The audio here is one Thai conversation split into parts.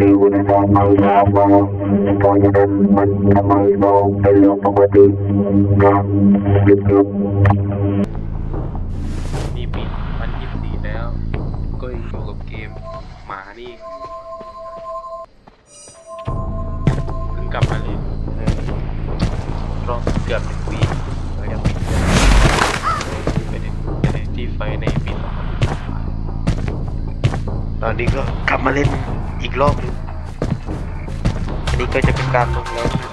ดูในทางไม่ยาวมาเพราะฉะนั้นมันทำไมมองเป็นเรื่องปกตินะหยุดหยุดนี่ปีวันยี่สิบสี่แล้ว ก็ยังอยู่กับเกมหมานี่เพิ่งกลับมาเลยรอบเกือบหนึ่งปีแล้วยังปิดเปในไปในที่ไฟในปีสองพันตอนนี้ก็กลับมาเล่น กรอบหนึงอันนี้ก็จะเป็นการลงแล้วนะฮะ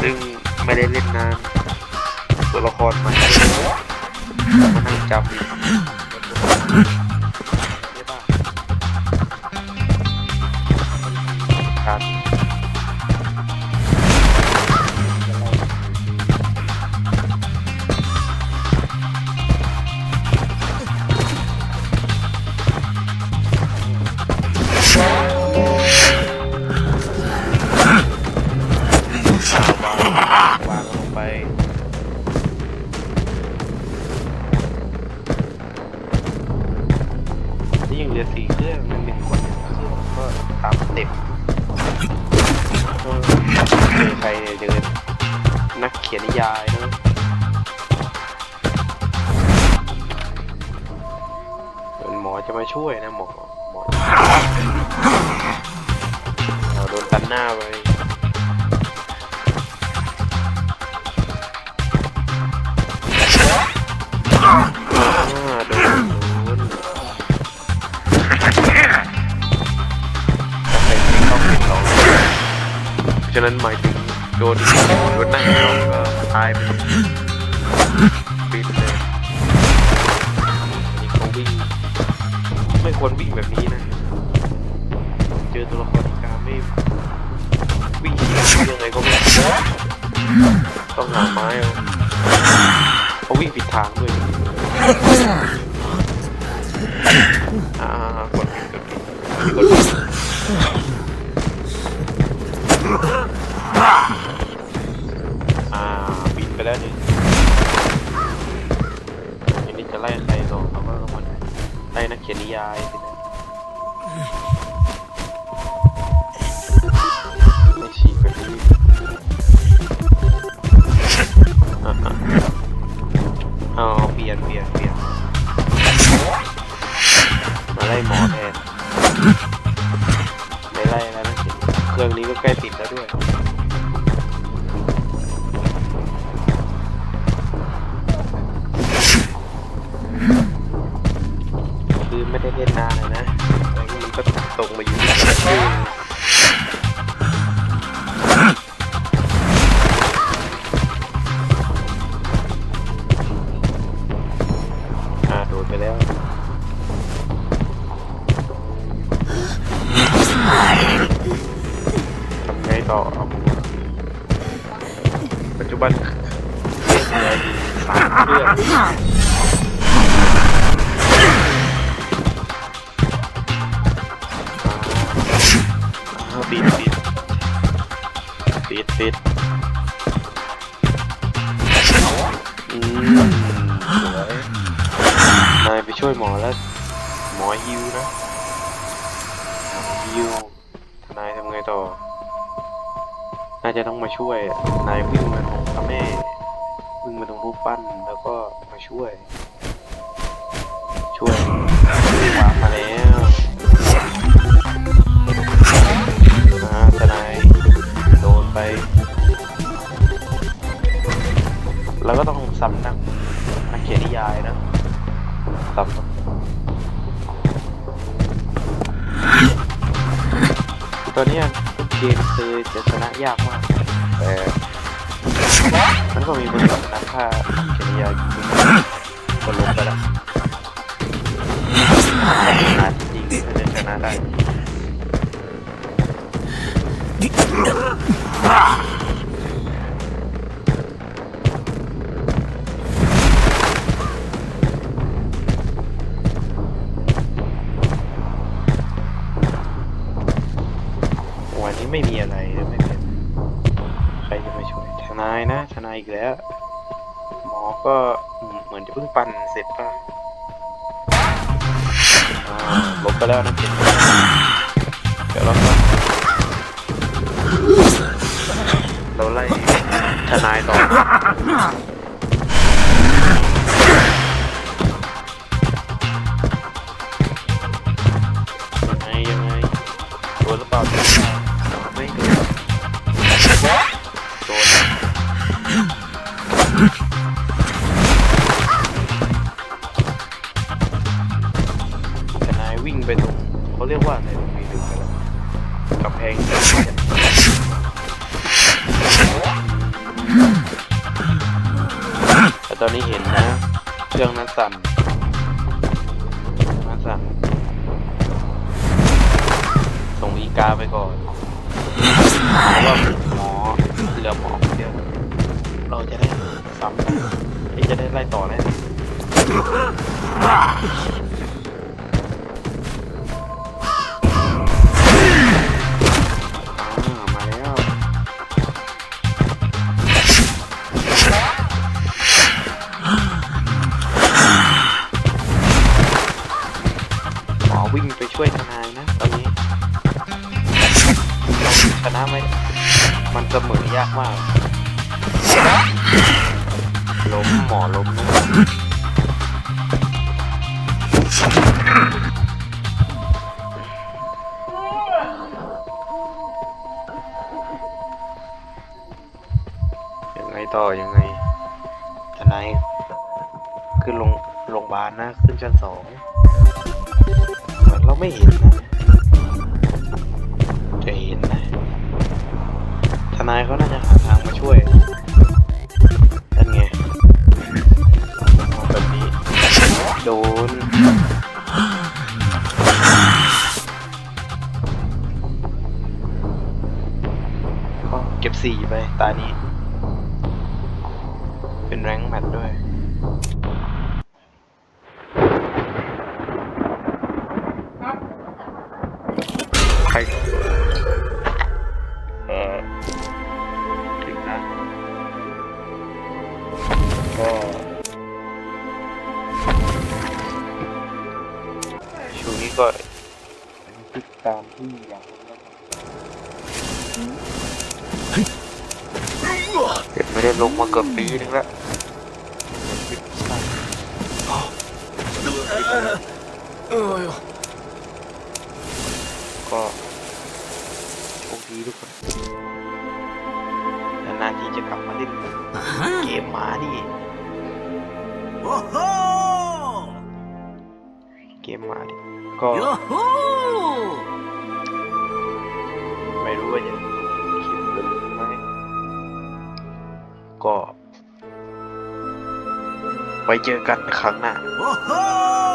ซึ่งไม่ได้เล่นนานตัวละครใหม่มานั่งจำ ก็ตามสเต็ปเจอใครเจอนักเขียนนิยายนะเหมอจะมาช่วยนะหมอหมอเราโดนตันหน้าไป ฉะนั้นหมายถึงโดนโดนนั่งก็ตายไปปีนเลยนนี้เขาวิ่งไม่ควรวิ่งแบบนี้นะ เจอตัวละครกาไม่วิ่งยังไงก็ไม่ต้องหาไม้เอาเขาวิ่งผิดทางด้วยอ่ากดผิดกดผิดกดผิด บิ ปัจจุบันเลืออยู่สามเครื่องอ้าวติดติดติดติดอืมสวยนายไปช่วยหมอแล้ว หมอฮิวนะหมอฮิวนายทำไงต่อาจะต้องมาช่วยนายวิ่งมาตรงพระแม่วิ่งมาตรงรูปปั้นแล้วก็มาช่วย ช่วยวามาแล้วอ่าทนายโดนไป แล้วก็ต้องสำนักนักเขียนนิยายนะสำนักตอนนี้ เกมคือจะชนะยากมากแต่มันก็มีบางสำนักถ้าเขียนนิยา ไม่มีอะไรไม่เป็นใครจะมาช่วยทนายนะทนายอีกแล้ว หมอก็เหมือนจะเพิ่งปั่นเสร็จป่ะอ่าไปแล้วนะเดี๋ยวเราเราไล่ทนายต่อ ไปตรงเขาเรียกว่าอะไรตรงนี้ดูกันแล้วกำแพงแต่ตอนนี้เห็นนะเครื่องนั้นสั่นเครื่องนั้นสั่นส่งอีกาไปก่อนเพราะว่าหมอเหลือหมอคนเดียวเราจะได้ซ้ำได้เอ้ยจะได้ไล่ต่อแล้ วิ่งไปช่วยทนายนะตอนนี้ชนะไหมมันเสมอยากมากล้มหมอล้มนะยังไงต่อยังไง ทนายขึ้นลงโรงพยาบาลนะ ขึ้นชั้นสอง ไม่เห็นนะจะเห็นนะทนายเขาน่าจะหาทางมาช่วยนั่นไงแบบนี้โดนก็เก็บสี่ไปตานี้ เป็นแรงแมตด้วย ใครเออถึงนะ ก็ช่วงนี้ก็ติดตามที่อย่ากเห็นไม่ได้ลงมาเกือบปีนึงแล้ว ก็โชคดีทุกคน นานๆทีจะกลับมาเล่นเกมหมานี่ Whoa! เกมหมานี่ก็ Yo-ho! ไม่รู้ว่าจะคลิปหรือไม่ก็ไว้เจอกันครั้งหน้า Whoa!